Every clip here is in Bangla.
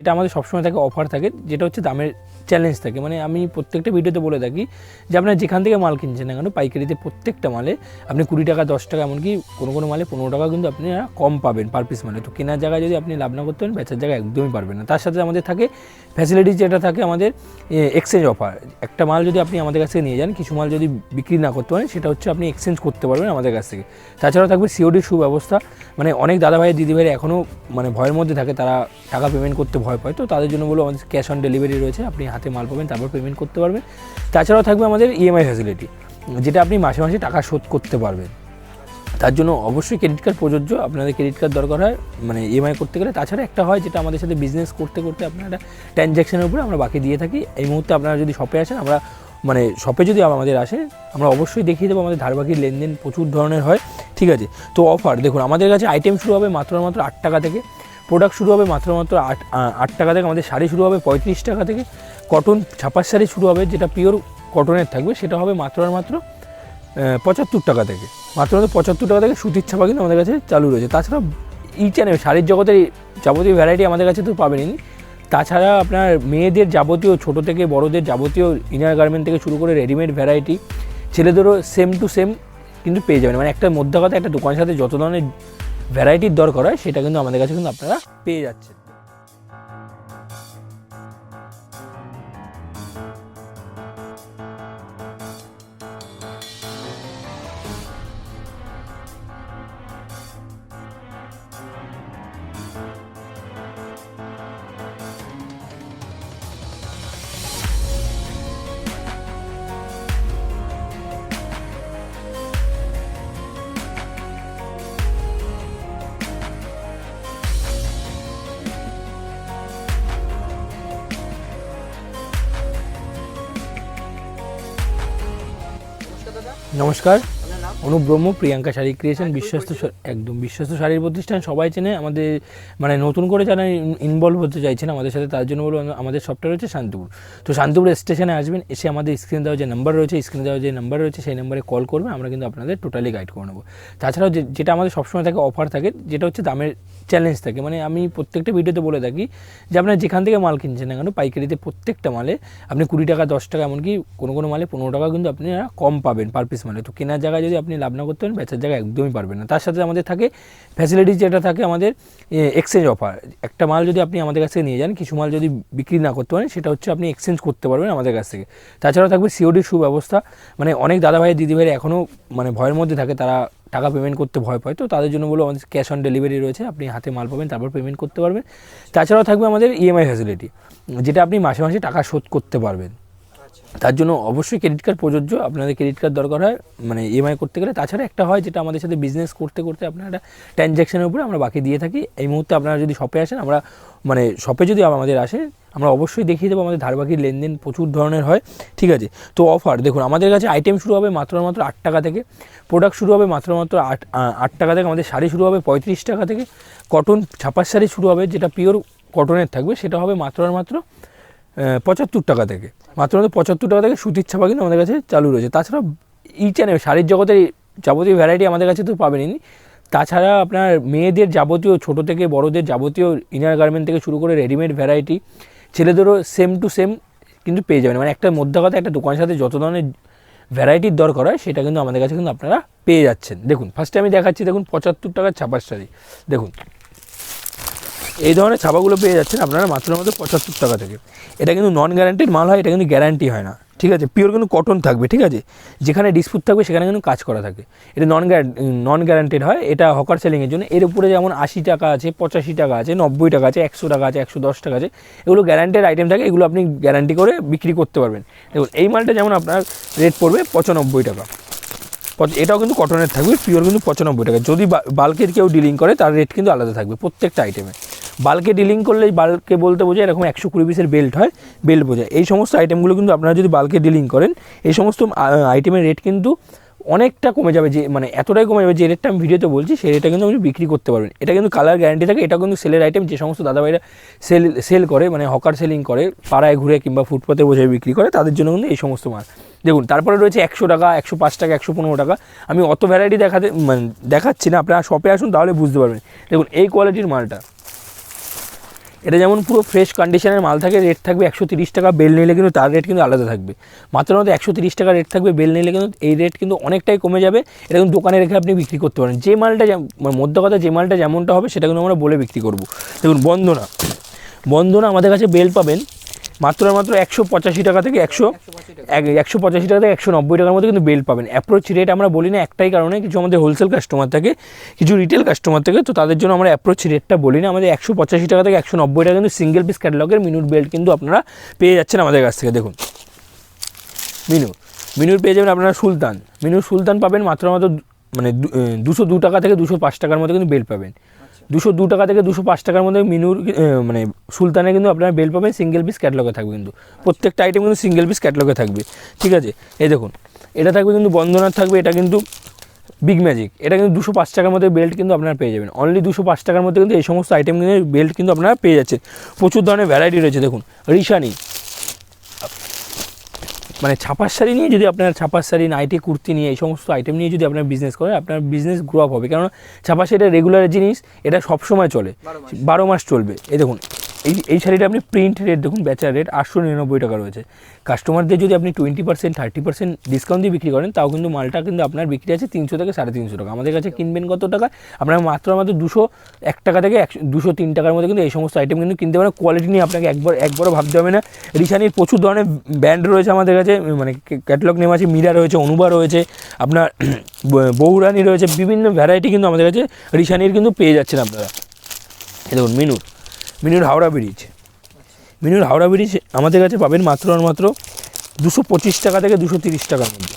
এটা আমাদের সবসময় থাকে অফার থাকে, যেটা হচ্ছে দামের চ্যালেঞ্জ থাকে। মানে আমি প্রত্যেকটা ভিডিওতে বলে থাকি যে আপনারা যেখান থেকে মাল কিনছেন না কেন, পাইকারিতে প্রত্যেকটা মালে আপনি কুড়ি টাকা, দশ টাকা, এমনকি কোনো কোনো মালে পনেরো টাকা কিন্তু আপনি কম পাবেন পার পিস মানে তো কেনার জায়গায় যদি আপনি লাভ না করতে পারেন, বেচার জায়গায় একদমই পারবেন না। তার সাথে আমাদের থাকে ফ্যাসিলিটিস যেটা থাকে, আমাদের এক্সচেঞ্জ অফার একটা মাল যদি আপনি আমাদের কাছ থেকে নিয়ে যান, কিছু মাল যদি বিক্রি না করতে পারেন, সেটা হচ্ছে আপনি এক্সচেঞ্জ করতে পারবেন আমাদের কাছ থেকে। তাছাড়াও থাকবে সিওডির সুব্যবস্থা। মানে অনেক দাদাভাই, দিদিভাইরা এখনও মানে ভয়ের মধ্যে থাকে, তারা টাকা পেমেন্ট করতে ভয় পায়। তো তাদের জন্য বলো আমাদের ক্যাশ অন ডেলিভারি রয়েছে। আপনি হাতে মাল পাবেন, তারপর পেমেন্ট করতে পারবেন। তাছাড়াও থাকবে আমাদের ইএমআই ফ্যাসিলিটি যেটা আপনি মাসে মাসে টাকা শোধ করতে পারবেন। তার জন্য অবশ্যই ক্রেডিট কার্ড প্রযোজ্য, আপনাদের ক্রেডিট কার্ড দরকার হয় মানে ইএমআই করতে গেলে। তাছাড়া একটা হয় যেটা আমাদের সাথে বিজনেস করতে করতে আপনার একটা ট্রানজ্যাকশনের উপরে আমরা বাকি দিয়ে থাকি। এই মুহূর্তে আপনারা যদি শপে আসেন, আমরা মানে শপে যদি আমাদের আসে, আমরা অবশ্যই দেখিয়ে দেবো আমাদের ধারবাকির লেনদেন প্রচুর ধরনের হয়। ঠিক আছে? তো অফার দেখুন, আমাদের কাছে আইটেম শুরু হবে মাত্র মাত্র আট টাকা থেকে। প্রোডাক্ট শুরু হবে মাত্র মাত্র আট আট টাকা থেকে, আমাদের শাড়ি শুরু হবে পঁয়ত্রিশ টাকা থেকে। কটন ছাপার শাড়ি শুরু হবে, যেটা পিওর কটনের থাকবে, সেটা হবে মাত্র আর মাত্র পঁচাত্তর টাকা থেকে। মাত্র মাত্র পঁচাত্তর টাকা থেকে সুতির ছাপা কিন্তু আমাদের কাছে চালু রয়েছে। তাছাড়া ইচ অ্যান্ড শাড়ির জগতের যাবতীয় ভ্যারাইটি আমাদের কাছে তো পাবেনই। তাছাড়া আপনার মেয়েদের যাবতীয়, ছোট থেকে বড়দের যাবতীয় ইনার গার্মেন্ট থেকে শুরু করে রেডিমেড ভ্যারাইটি ছেলেদেরও সেম টু সেম কিন্তু পেয়ে যাবেন। মানে একটা মধ্যে কথা, একটা দোকানের সাথে যত ধরনের ভ্যারাইটির দরকার হয় সেটা কিন্তু আমাদের কাছে কিন্তু আপনারা পেয়ে যাচ্ছেন। নমস্কার। অনুপ ব্রহ্ম প্রিয়াঙ্কা শাড়ি ক্রিয়েশন বিশ্বস্ত একদম বিশ্বস্ত শাড়ির প্রতিষ্ঠান। সবাই চেনে, আমাদের মানে নতুন করে যারা ইনভলভ হতে চাইছেন আমাদের সাথে, তার জন্য বলব, আমাদের সফটওয়্যার রয়েছে শান্তিপুর। তো শান্তিপুর স্টেশনে আসবেন, এসে আমাদের স্ক্রিনে দেওয়া যে নাম্বার রয়েছে স্ক্রিনে দেওয়া যে নাম্বার রয়েছে, সেই নাম্বারে কল করবেন আমরা কিন্তু আপনাদের টোটালি গাইড করে নেব। তাছাড়াও যেটা আমাদের সবসময় থাকে অফার থাকে, যেটা হচ্ছে দামের চ্যালেঞ্জ থাকে। মানে আমি প্রত্যেকটা ভিডিওতে বলে থাকি যে আপনারা যেখান থেকে মাল কিনছেন না কেন, পাইকারিতে প্রত্যেকটা মালে আপনি কুড়ি টাকা, দশ টাকা এমনকি কোনো কোনো মালে পনেরো টাকা কিন্তু আপনি কম পাবেন পার পিস মানে তো কেনার জায়গায় যদি আপনি লাভ না করতে পারেন, বেচার জায়গায় একদমই পারবেন না। তার সাথে আমাদের থাকে ফ্যাসিলিটিস যেটা থাকে আমাদের এক্সচেঞ্জ অফার একটা মাল যদি আপনি আমাদের কাছ নিয়ে যান, কিছু মাল যদি বিক্রি না করতে পারেন, সেটা হচ্ছে আপনি এক্সচেঞ্জ করতে পারবেন আমাদের কাছ থেকে। তাছাড়াও থাকবে সিওডির সুব্যবস্থা। মানে অনেক দাদাভাই, দিদিভাইরা এখনও মানে ভয়ের মধ্যে থাকে, তারা টাকা পেমেন্ট করতে ভয় পায় তো তাদের জন্য বলো আমাদের ক্যাশ অন ডেলিভারি রয়েছে আপনি হাতে মাল পাবেন তারপর পেমেন্ট করতে পারবেন। তাছাড়াও থাকবে আমাদের ইএমআই ফ্যাসিলিটি যেটা আপনি মাসে মাসে টাকা শোধ করতে পারবেন। তার জন্য অবশ্যই ক্রেডিট কার্ড প্রযোজ্য আপনাদের ক্রেডিট কার্ড দরকার হয় মানে ইএমআই করতে গেলে। তাছাড়া একটা হয় যেটা আমাদের সাথে বিজনেস করতে করতে আপনার একটা ট্রানজ্যাকশনের উপরে আমরা বাকি দিয়ে থাকি। এই মুহূর্তে আপনারা যদি শপে আসেন আমরা মানে শপে যদি আমাদের আসে আমরা অবশ্যই দেখিয়ে দেবো আমাদের ধারবাকির লেনদেন প্রচুর ধরনের হয়। ঠিক আছে? তো অফার দেখুন, আমাদের কাছে আইটেম শুরু হবে মাত্র মাত্র আট টাকা থেকে। প্রোডাক্ট শুরু হবে মাত্র মাত্র আট আট টাকা থেকে। আমাদের শাড়ি শুরু হবে পঁয়ত্রিশ টাকা থেকে। কটন ছাপার শাড়ি শুরু হবে, যেটা পিওর কটনের থাকবে, সেটা হবে মাত্র মাত্র পঁচাত্তর টাকা থেকে। মাত্র মাত্র পঁচাত্তর টাকা থেকে সুতির ছাপা কিন্তু আমাদের কাছে চালু রয়েছে। তাছাড়া ইচ অ্যান্ড শাড়ির জগতের যাবতীয় ভ্যারাইটি আমাদের কাছে তো পাবেনই। তাছাড়া আপনার মেয়েদের যাবতীয়, ছোট থেকে বড়দের যাবতীয় ইনার গার্মেন্ট থেকে শুরু করে রেডিমেড ভ্যারাইটি ছেলেদেরও সেম টু সেম কিন্তু পেয়ে যাবেন। মানে একটা মধ্যে কথা, একটা দোকানের সাথে যত ধরনের ভ্যারাইটির দরকার হয়, সেটা কিন্তু আমাদের কাছে কিন্তু আপনারা পেয়ে যাচ্ছেন। দেখুন ফার্স্টে আমি দেখাচ্ছি, দেখুন, পঁচাত্তর টাকার ছাপার শাড়ি। দেখুন, এই ধরনের ছাপাগুলো পেয়ে যাচ্ছেন আপনারা মাত্র মাত্র পঁচাত্তর টাকা থেকে। এটা কিন্তু নন গ্যারান্টির মাল হয়, এটা কিন্তু গ্যারান্টি হয় না। ঠিক আছে? পিওর কিন্তু কটন থাকবে, ঠিক আছে? যেখানে ডিসপুট থাকবে, সেখানে কিন্তু কাজ করা থাকে। এটা নন নন গ্যারান্টেড হয়, এটা হকার সেলিংয়ের জন্য। এর উপরে যেমন আশি টাকা আছে, পঁচাশি টাকা আছে, নব্বই টাকা আছে, একশো টাকা আছে, একশো দশ টাকা আছে, এগুলো গ্যারান্টেড আইটেম থাকে, এগুলো আপনি গ্যারান্টি করে বিক্রি করতে পারবেন। দেখুন, এই মালটা যেমন আপনার রেট পড়বে পঁচানব্বই টাকা। এটাও কিন্তু কটনের থাকবে পিওর কিন্তু পঁচানব্বই টাকা। যদি বাল্কের কেউ ডিলিং করে, তার রেট কিন্তু আলাদা থাকবে প্রত্যেকটা আইটেমে বাল্কে ডিলিং করলে বাল্কে বলতে বোঝায় এরকম একশো কুড়ি পিসের বেল্ট হয় বেল্ট বোঝায়। এই সমস্ত আইটেমগুলো কিন্তু আপনারা যদি বাল্কে ডিলিং করেন, এই সমস্ত আইটেমের রেট কিন্তু অনেকটা কমে যাবে যে মানে এতটাই কমে যাবে যে রেটটা আমি ভিডিওতে বলছি, সেই রেটটা কিন্তু আপনি বিক্রি করতে পারবেন। এটা কিন্তু কালার গ্যারান্টি থাকে এটা কিন্তু সেলের আইটেম যে সমস্ত দাদাভাইরা সেল সেল করে মানে হকার সেলিং করে, পাড়ায় ঘুরে কিংবা ফুটপাতে বসে বিক্রি করে, তাদের জন্য কিন্তু এই সমস্ত মাল। দেখুন, তারপরে রয়েছে একশো টাকা, একশো পাঁচ টাকা, একশো পনেরো টাকা। আমি অত ভ্যারাইটি দেখাতে মানে দেখাচ্ছি না, আপনারা শপে আসুন, তাহলে বুঝতে পারবেন। দেখুন, এই কোয়ালিটির মালটা। এটা যেমন পুরো ফ্রেশ কন্ডিশনের মাল থাকে রেট থাকবে একশো তিরিশ টাকা, বেল নিলে কিন্তু তার রেট কিন্তু আলাদা থাকবে। মাত্র মাত্র একশো তিরিশ টাকা রেট থাকবে, বেল নিলে কিন্তু এই রেট কিন্তু অনেকটাই কমে যাবে। এটা কিন্তু দোকানে রেখে আপনি বিক্রি করতে পারেন। যে মালটা মানে মধ্য কথা যে মালটা যেমনটা হবে, সেটা কিন্তু আমরা বলে বিক্রি করব। দেখুন বন্ধনা বন্ধনা আমাদের কাছে বেল পাবেন মাত্র মাত্র একশো পঁচাশি টাকা থেকে একশো একশো পঁচাশি টাকা থেকে একশো নব্বই টাকার মধ্যে কিন্তু বেল পাবেন। অ্যাপ্রোচ রেট আমরা বলি না একটাই কারণে, কিছু আমাদের হোলসেল কাস্টমার থাকে, কিছু রিটেল কাস্টমার থাকে, তো তাদের জন্য আমরা অ্যাপ্রোচ রেটটা বলি না। আমাদের একশো পঁচাশি টাকা থেকে একশো নব্বই টাকা কিন্তু সিঙ্গেল পিস ক্যাটালগের মিনুট বেল্ট কিন্তু আপনারা পেয়ে যাচ্ছেন আমাদের কাছ থেকে। দেখুন মিনু মিনুর পেয়ে যাবেন আপনারা সুলতান। মিনুর সুলতান পাবেন মাত্র মাত্র মানে দুশো দু টাকা থেকে দুশো পাঁচ টাকার মধ্যে কিন্তু বেল পাবেন। দুশো দু টাকা থেকে দুশো পাঁচ টাকার মধ্যে মিনুর মানে সুলতানে কিন্তু আপনারা বেল পাবেন সিঙ্গেল পিস ক্যাটলগে থাকবে কিন্তু। প্রত্যেকটা আইটেম কিন্তু সিঙ্গেল পিস ক্যাটলগে থাকবে। ঠিক আছে? এই দেখুন, এটা থাকবে কিন্তু বন্দনার থাকবে, এটা কিন্তু বিগ ম্যাজিক এটা কিন্তু দুশো পাঁচ টাকার মধ্যে বেল্ট কিন্তু আপনারা পেয়ে যাবেন। অনলি দুশো পাঁচ টাকার মধ্যে কিন্তু এই সমস্ত আইটেম কিন্তু বেল্ট কিন্তু আপনারা পেয়ে যাচ্ছেন। প্রচুর ধরনের ভ্যারাইটি রয়েছে, দেখুন। রিশানি মানে ছাপার শাড়ি নিয়ে যদি আপনার ছাপার শাড়ি নাইটি কুর্তি নিয়ে এই সমস্ত আইটেম নিয়ে যদি আপনার বিজনেস করেন আপনার বিজনেস গ্রো আপ হবে। কেননা ছাপার শাড়িটা রেগুলার জিনিস এটা সবসময় চলে। বারো মাস চলবে। এই দেখুন এই এই শাড়িটা আপনি প্রিন্ট রেট দেখুন বেচার রেট আটশো নিরানব্বই টাকা রয়েছে। কাস্টমারদের যদি আপনি twenty percent thirty percent discount দিয়ে বিক্রি করেন, তাও কিন্তু মালটা কিন্তু আপনার বিক্রি আছে তিনশো থেকে সাড়ে তিনশো টাকা। আমাদের কাছে কিনবেন কত টাকা? আপনার মাত্র মাত্র দুশো এক টাকা থেকে একশো, দুশো তিন টাকার মধ্যে কিন্তু এই সমস্ত আইটেম কিন্তু কিনতে পারেন। কোয়ালিটি নিয়ে আপনাকে একবার, একবারও ভাবতে হবে না। রিসানির প্রচুর ধরনের ব্র্যান্ড রয়েছে আমাদের কাছে মানে ক্যাটালগ নেম আছে, মীরা রয়েছে, অনুবা রয়েছে, আপনার বৌরানি রয়েছে, বিভিন্ন ভ্যারাইটি কিন্তু আমাদের কাছে রিসানির কিন্তু পেয়ে যাচ্ছেন আপনারা। দেখুন মিনুর মিনুর হাওড়া ব্রিজ। মিনুর হাওড়া ব্রিজ আমাদের কাছে পাবেন মাত্র আর মাত্র দুশো পঁচিশ টাকা থেকে দুশো তিরিশ টাকার মধ্যে।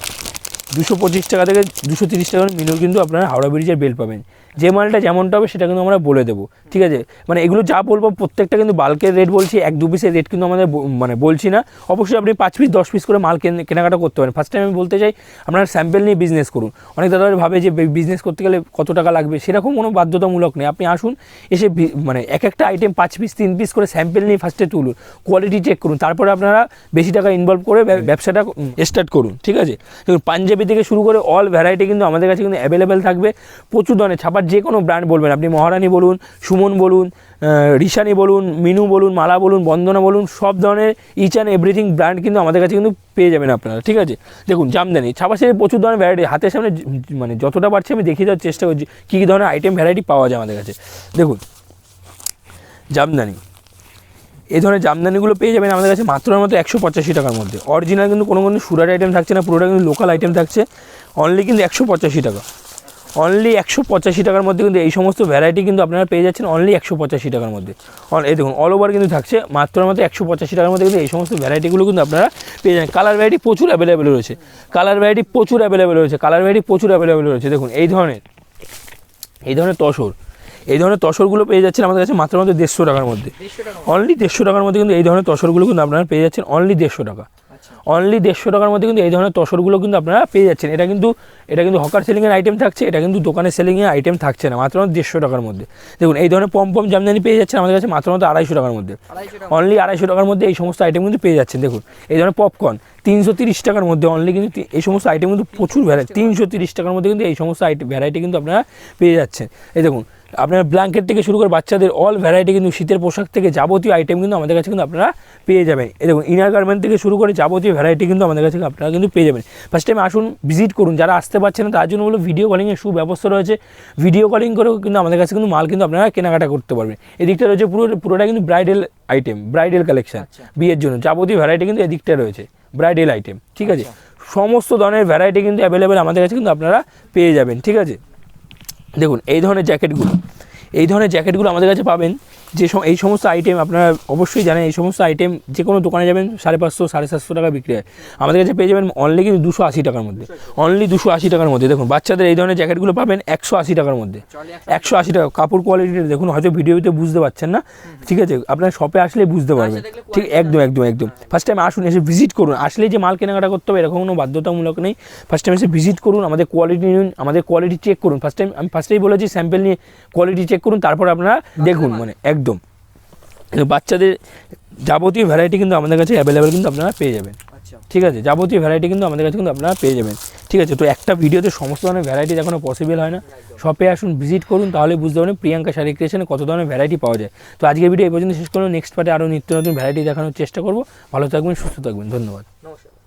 দুশো পঁচিশ টাকা থেকে দুশো তিরিশ টাকার মিনুর কিন্তু আপনারা হাওড়া ব্রিজের বেল পাবেন। যে মালটা যেমনটা হবে সেটা কিন্তু আমরা বলে দেবো, ঠিক আছে? মানে এগুলো যা বলব প্রত্যেকটা কিন্তু বাল্কের রেট বলছি, এক দু পিসের রেট কিন্তু আমাদের মানে বলছি না। অবশ্যই আপনি পাঁচ পিস দশ পিস করে মাল কেনাকাটা করতে পারেন। ফার্স্ট টাইম আমি বলতে চাই, আপনারা স্যাম্পেল নিয়ে বিজনেস করুন। অনেক দাদা ভাবে যে বিজনেস করতে গেলে কত টাকা লাগবে, সেরকম কোনো বাধ্যতামূলক নেই। আপনি আসুন, এসে মানে এক একটা আইটেম পাঁচ পিস তিন পিস করে স্যাম্পেল নিয়ে ফার্স্টে তুলুন কোয়ালিটি চেক করুন, তারপরে আপনারা বেশি টাকা ইনভলভ করে ব্যবসাটা স্টার্ট করুন, ঠিক আছে? পাঞ্জাবি থেকে শুরু করে অল ভ্যারাইটি কিন্তু আমাদের কাছে কিন্তু অ্যাভেলেবেল থাকবে। প্রচুর ধরনের ছাপার যে কোনো ব্র্যান্ড বলবেন। আপনি মহারানী বলুন, সুমন বলুন রিশানি বলুন, মিনু বলুন, মালা বলুন, বন্দনা বলুন, সব ধরনের ইচ অ্যান্ড এভরিথিং ব্র্যান্ড কিন্তু আমাদের কাছে কিন্তু পেয়ে যাবেন আপনারা, ঠিক আছে? দেখুন, জামদানি ছাপা সেরে প্রচুর ধরনের ভ্যারাইটি হাতের সামনে মানে যতটা পারছি আমি দেখিয়ে দেওয়ার চেষ্টা করছি, কী কী ধরনের আইটেম ভ্যারাইটি পাওয়া যায় আমাদের কাছে। দেখুন, জামদানি এই ধরনের জামদানিগুলো পেয়ে যাবেন আমাদের কাছে মাত্র মাত্র একশো পঁচাশি টাকার মধ্যে। অরিজিনাল কিন্তু কোনো কোনো সুরাট আইটেম থাকছে না, পুরোটা কিন্তু লোকাল আইটেম থাকছে অনলি কিন্তু একশো পঁচাশি টাকা। অনলি একশো পঁচাশি টাকার মধ্যে কিন্তু এই সমস্ত ভ্যারাইটি কিন্তু আপনারা পেয়ে যাচ্ছেন অনলি একশো পঁচাশি টাকার মধ্যে। এই দেখুন অল ওভার কিন্তু থাকছে মাত্র মাত্র একশো পঁচাশি টাকার মধ্যে কিন্তু এই সমস্ত ভ্যারাইটিগুলো কিন্তু আপনারা পেয়ে যাবেন। কালার ভ্যারাইটি প্রচুর অ্যাভেলেবেল রয়েছে। কালার ভ্যারাইটি প্রচুর অ্যাভেলেবেল রয়েছে। কালার ভ্যারাইটি প্রচুর অ্যাভেলেবেল রয়েছে। দেখুন এই ধরনের এই ধরনের তসর এই ধরনের তসরগুলো পেয়ে যাচ্ছেন আমাদের কাছে মাত্র মাত্র দেড়শো টাকার মধ্যে। অনলি দেড়শো টাকার মধ্যে কিন্তু এই ধরনের তসরগুলো কিন্তু আপনারা পেয়ে যাচ্ছেন অনলি দেড়শো টাকা। অনলি দেড়শো টাকার মধ্যে কিন্তু এই ধরনের তসরগুলো কিন্তু আপনারা পেয়ে যাচ্ছেন। এটা কিন্তু এটা কিন্তু হকার সেলিংয়ের আইটেম থাকছে এটা কিন্তু দোকানে সেলিংয়ের আইটেম থাকছে না মাত্র দেড়শো টাকার মধ্যে। দেখুন এই ধরনের পম পম জামদানি পেয়ে যাচ্ছেন আমাদের কাছে মাত্র মাত্র আড়াইশো টাকার মধ্যে। অনলি আড়াইশো টাকার মধ্যে এই সমস্ত আইটেম কিন্তু পেয়ে যাচ্ছেন। দেখুন এই ধরনের পপকর্ন তিনশো তিরিশ টাকার মধ্যে অনলি কিন্তু এই সমস্ত আইটেম কিন্তু প্রচুর ভ্যারাইটি তিনশো তিরিশ টাকার মধ্যে কিন্তু এই সমস্ত আইটেম ভ্যারাইটি কিন্তু আপনারা পেয়ে যাচ্ছেন। এই দেখুন আপনার ব্ল্যাঙ্কেট থেকে শুরু করে বাচ্চাদের অল ভ্যারাইটি কিন্তু শীতের পোশাক থেকে যাবতীয় আইটেম কিন্তু আমাদের কাছে কিন্তু আপনারা পেয়ে যাবেন। এই দেখুন ইনার গার্মেন্ট থেকে শুরু করে যাবতীয় ভ্যারাইটি কিন্তু আমাদের কাছে আপনারা কিন্তু পেয়ে যাবেন। ফার্স্ট টাইম আসুন ভিজিট করুন। যারা আসতে পারছেন না তার জন্য বলো ভিডিও কলিংয়ের সুব্যবস্থা রয়েছে। ভিডিও কলিং করেও কিন্তু আমাদের কাছে কিন্তু মাল কিন্তু আপনারা কেনাকাটা করতে পারবেন। এদিকটা রয়েছে পুরো পুরোটা কিন্তু ব্রাইডাল আইটেম ব্রাইডাল কালেকশন বিয়ের জন্য। যাবতীয় ভ্যারাইটি কিন্তু এদিকটা রয়েছে ব্রাইডাল আইটেম ঠিক আছে? সমস্ত ধরনের ভ্যারাইটি কিন্তু অ্যাভেলেবেল আমাদের কাছে কিন্তু আপনারা পেয়ে যাবেন ঠিক আছে? দেখুন এই ধরনের জ্যাকেটগুলো এই ধরনের জ্যাকেটগুলো আমাদের কাছে পাবেন যে এই সমস্ত আইটেম আপনারা অবশ্যই জানেন এই সমস্ত আইটেম যে কোনো দোকানে যাবেন সাড়ে পাঁচশো সাড়ে সাতশো টাকা বিক্রি হয়। আমাদের কাছে পেয়ে যাবেন অনলি কিন্তু দুশো আশি টাকার মধ্যে। অনলি দুশো আশি টাকার মধ্যে। দেখুন বাচ্চাদের এই ধরনের জ্যাকেটগুলো পাবেন একশো আশি টাকার মধ্যে। একশো আশি টাকা। কাপড় কোয়ালিটিটা দেখুন হয়তো ভিডিওতে বুঝতে পারছেন না। ঠিক আছে আপনার শপে আসলে বুঝতে পারবেন। ঠিক একদম একদম একদম। ফার্স্ট টাইম আসুন এসে ভিজিট করুন। আসলে যে মাল কেনাকাটা করতে হবে এরকম কোনো বাধ্যতামূলক নেই। ফার্স্ট টাইম এসে ভিজিট করুন আমাদের কোয়ালিটি নিন আমাদের কোয়ালিটি চেক করুন। ফার্স্ট টাইম আমি ফার্স্টেই বলেছি স্যাম্পেল নিয়ে কোয়ালিটি চেক করুন তারপর আপনারা দেখুন মানে একদম। কিন্তু বাচ্চাদের যাবতীয় ভ্যারাইটি কিন্তু আমাদের কাছে অ্যাভেলেবেল কিন্তু আপনারা পেয়ে যাবেন। আচ্ছা। ঠিক আছে? যাবতীয় ভ্যারাইটি কিন্তু আমাদের কাছে কিন্তু আপনারা পেয়ে যাবেন। ঠিক আছে? তো একটা ভিডিওতে সমস্ত ধরনের ভ্যারাইটি দেখানো পসিবল হয় না। শপে আসুন ভিজিট করুন তাহলে বুঝতে পারবেন প্রিয়াঙ্কা শাড়ি ক্রিয়েশনে কত ধরনের ভ্যারাইটি পাওয়া যায়। তো আজকের ভিডিও এই পর্যন্ত শেষ করুন নেক্সট পার্টে আরও নিত্য নতুন ভ্যারাইটি দেখানোর চেষ্টা করব। ভালো থাকবেন সুস্থ থাকবেন। ধন্যবাদ। নমস্কার।